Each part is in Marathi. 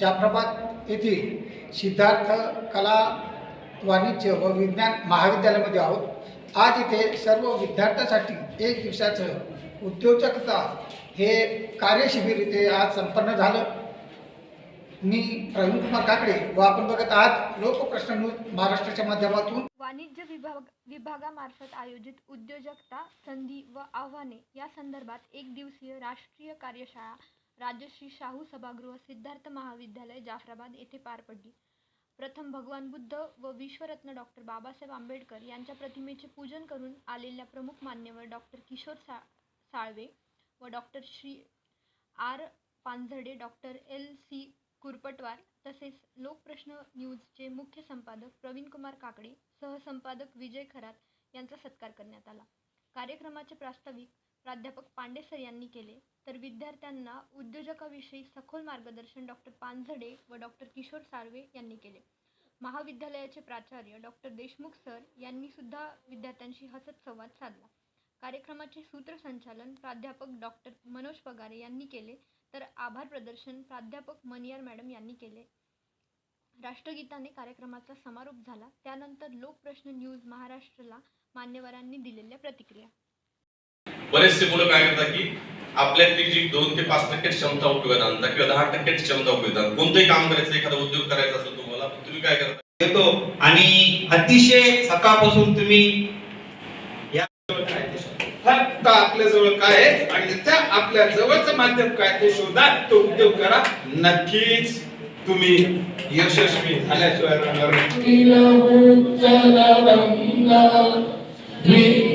जाफराबाद येथील सिद्धार्थ कला वाणिज्य व विज्ञान महाविद्यालयामध्ये आहोत. आज इथे सर्व विद्यार्थ्यांसाठी एक दिवसाचं उद्योजकता हे कार्यशिबिर इथे आज संपन्न झालं. मी प्रवीण कुमार काकडे व आपण बघत आहात लोकप्रश्न न्यूज महाराष्ट्राच्या माध्यमातून. वाणिज्य विभाग विभागामार्फत आयोजित उद्योजकता संधी व आव्हाने या संदर्भात एक दिवसीय राष्ट्रीय कार्यशाळा राजश्री शाहू सभागृह सिद्धार्थ महाविद्यालय जाफराबाद येथे पार पडली. प्रथम भगवान बुद्ध व विश्वरत्न डॉक्टर बाबासाहेब आंबेडकर यांच्या प्रतिमेचे पूजन करून आलेल्या प्रमुख मान्यवर डॉक्टर किशोर सा साळवे व doctor Shri R. Panzade doctor L. C. Kurpatwar तसेच लोकप्रश्न न्यूजचे मुख्य संपादक प्रवीण कुमार काकडे सहसंपादक विजय खरात यांचा सत्कार करण्यात आला. कार्यक्रमाचे प्रास्ताविक प्राध्यापक पांडेसर यांनी केले. तर विद्यार्थ्यांना उद्योजकाविषयी सखोल मार्गदर्शन डॉक्टर पानझडे व डॉक्टर किशोर साळवे यांनी केले. महाविद्यालयाचे प्राचार्य डॉक्टर देशमुख सर यांनी सुद्धा विद्यार्थ्यांशी हसत संवाद साधला. कार्यक्रमाचे सूत्रसंचालन प्राध्यापक डॉक्टर मनोज पगारे यांनी केले. तर आभार प्रदर्शन प्राध्यापक मनियार मॅडम यांनी केले. राष्ट्रगीताने कार्यक्रमाचा समारोप झाला. त्यानंतर लोकप्रश्न न्यूज महाराष्ट्रला मान्यवरांनी दिलेल्या प्रतिक्रिया. बरेचसे मुलं काय करतात की आपल्यातली जी दोन ते पाच टक्के क्षमता उपयोगात आणतात किंवा दहा टक्के क्षमता उपयोगात आणतात. कोणतंही काम करायचं एखादा उद्योग करायचा असेल तुम्हाला तुम्ही काय करता? येतो. आणि अतिशय सकाळपासून तुम्ही फक्त आपल्या जवळ काय आहे? आणि त्या आपल्या जवळचं माध्यम काय ते शोधा तो उद्योग करा. नक्कीच तुम्ही यशस्वी झाल्याशिवाय राहणार नाही.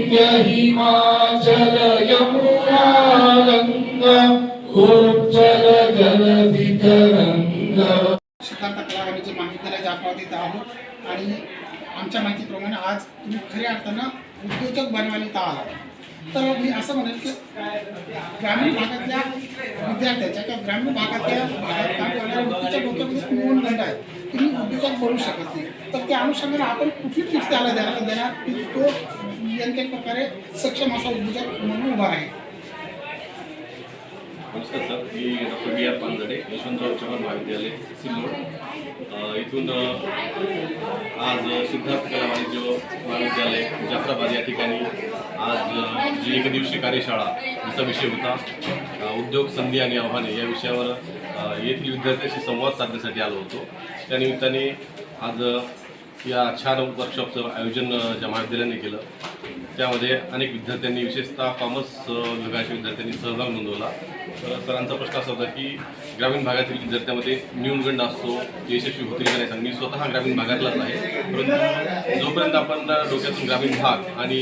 हिमाचल यमुना गंगा उज्जल जलधितरंगा सिद्धार्थ कला महाविद्यालय जाफराबाद आहोत आणि आमच्या माहितीप्रमाणे आज तुम्ही खऱ्या अर्थानं उद्योजक बनवायला आला तर मी असं म्हणेल की ग्रामीण भागातल्या विद्यार्थ्याच्या किंवा ग्रामीण भागातल्या भागात काम करणाऱ्या व्यक्तीच्या डोक्यामध्ये एक न्यूनगंड आहे की मी उद्योजक बनू शकत नाही. तर त्या अनुषंगाने आपण कुठली टिप्स त्याला द्यायला देणार की तो नेमक्या प्रकारे सक्षम असा उद्योजक म्हणून उभा आहे. नमस्कार सर मी doctor B R Panzade Yashwantrao Chavan महाविद्यालय सिल्लोड. इथून आज सिद्धार्थ कला वाणिज्य महाविद्यालय जाफराबाद या ठिकाणी आज जी जी एकदिवसीय कार्यशाळा जिचा विषय होता उद्योग संधी आणि आव्हाने या विषयावर येथील विद्यार्थ्यांशी संवाद साधण्यासाठी आलो होतो. त्यानिमित्ताने आज या छान वर्कशॉपचं आयोजन ज्या महाविद्यालयाने केलं त्यामध्ये अनेक विद्यार्थ्यांनी विशेषतः कॉमर्स विभागाच्या विद्यार्थ्यांनी सहभाग नोंदवला. तर सरांचा प्रश्न असा होता की ग्रामीण भागातील विद्यार्थ्यांमध्ये न्यूनगंड असतो यशस्वी होतील का नाही सांग. मी स्वतः ग्रामीण भागातलाच आहे. परंतु जोपर्यंत आपण डोक्यातून ग्रामीण भाग आणि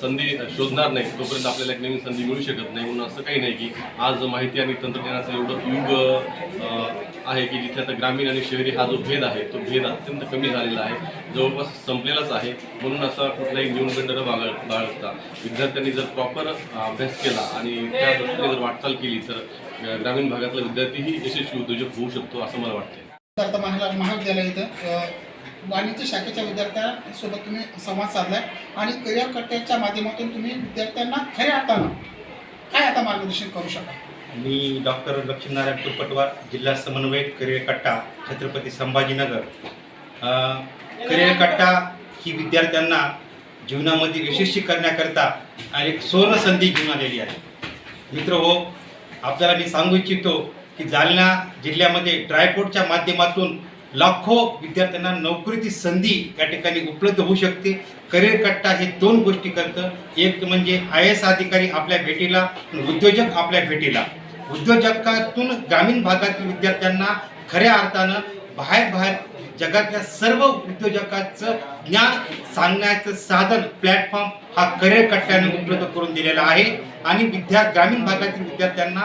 संधी शोधणार नाही तोपर्यंत आपल्याला एक नवीन संधी मिळू शकत नाही. म्हणून असं काही नाही की आज माहिती आणि तंत्रज्ञानाचं एवढं युग आहे की जिथे आता ग्रामीण आणि शहरी हा जो भेद आहे तो भेद अत्यंत कमी झालेला आहे. जवळपास संपलेलाच आहे. म्हणून असा कुठलाही न्यूनगंड न बाळ बाळगता. विद्यार्थ्यांनी जर प्रॉपर अभ्यास केला आणि त्या दृष्टीने जर वाटचाल केली तर ग्रामीण भागातला विद्यार्थीही यशस्वी उद्योजक होऊ शकतो असं मला वाटतं सिद्धार्थ महा महाविद्यालय इथं. वाणिज्य शाखेच्या विद्यार्थ्यांसोबत तुम्ही संवाद साधलाय. आणि करिअर कट्ट्याच्या माध्यमातून तुम्ही विद्यार्थ्यांना खऱ्या अर्थानं काय आता मार्गदर्शन करू शकाल? मी डॉक्टर लक्ष्मीनारायण कुरपटवार जिल्हा समन्वयक करिअर कट्टा छत्रपती संभाजीनगर. करिअरकट्टा करिअर कट्टा ही विद्यार्थ्यांना जीवनामध्ये यशस्वी करण्याकरता एक सुवर्ण संधी घेऊन आलेली आहे. मित्र हो आपल्याला मी सांगू इच्छितो की जालना जिल्ह्यामध्ये ड्रायपोर्टच्या माध्यमातून लाखो विद्यार्थ्यांना नोकरीची संधी या ठिकाणी उपलब्ध होऊ शकते. करिअर कट्टा हे दोन गोष्टी करतं. एक म्हणजे आय एस अधिकारी आपल्या भेटीला उद्योजक आपल्या भेटीला. उद्योजकातून ग्रामीण भागातील विद्यार्थ्यांना खऱ्या अर्थानं बाहेर बाहेर जगातल्या सर्व उद्योजकांचं ज्ञान सांगण्याचं साधन प्लॅटफॉर्म हा करिअर कट्ट्याने उपलब्ध करून दिलेला आहे. आणि विद्या ग्रामीण भागातील विद्यार्थ्यांना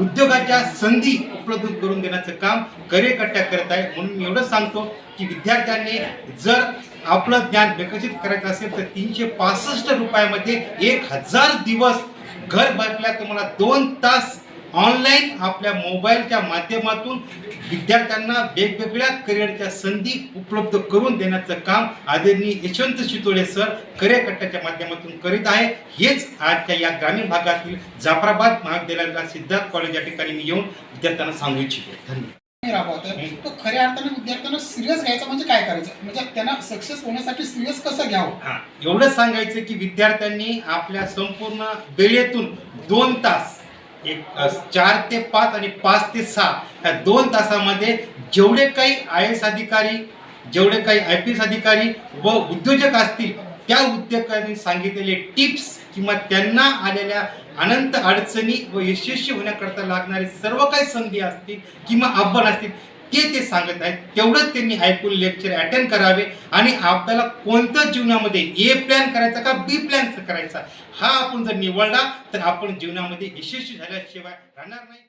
उद्योगाच्या संधी उपलब्ध करून देण्याचं काम करेकट्ट्या करत आहे. म्हणून मी एवढंच सांगतो की विद्यार्थ्यांनी जर आपलं ज्ञान विकसित करायचं असेल तर तीनशे पासष्ट रुपयामध्ये एक हजार दिवस घर बसल्या तुम्हाला दोन तास ऑनलाईन आपल्या मोबाईलच्या माध्यमातून विद्यार्थ्यांना वेगवेगळ्या करिअरच्या संधी उपलब्ध करून देण्याचं काम आदरणीय यशवंत शितोळे सर करिअर कट्ट्याच्या माध्यमातून करीत आहे. हेच आजच्या या ग्रामीण भागातील जाफराबाद महाविद्यालयाला सिद्धार्थ कॉलेज या ठिकाणी मी येऊन विद्यार्थ्यांना सांगू इच्छितो. धन्यवाद. राबवत आहे तो खऱ्या अर्थाने विद्यार्थ्यांना सिरियस घ्यायचं म्हणजे काय करायचं? म्हणजे त्यांना सक्सेस होण्यासाठी सिरियस कसं घ्यावं? एवढंच सांगायचं की विद्यार्थ्यांनी आपल्या संपूर्ण वेळेतून दोन तास एक चार ते पाच आणि पाच ते सहा या दोन तासामध्ये जेवढे काही आय एस अधिकारी जेवढे काही आय पी एस अधिकारी व उद्योजक असतील त्या उद्योजकांनी सांगितलेले टिप्स किंवा त्यांना आलेल्या अनंत अडचणी व यशस्वी होण्याकरता लागणारे सर्व काही संधी असतील किंवा आव्हान असतील ते ते सांगत आहेत तेवढंच त्यांनी ऐकून लेक्चर अटेंड करावे आणि आपल्याला कोणतं जीवनामध्ये ए प्लॅन करायचा का बी प्लॅन करायचा हा आपण जर निवडला तर आपण जीवनामध्ये यशस्वी झाल्याशिवाय राहणार नाही.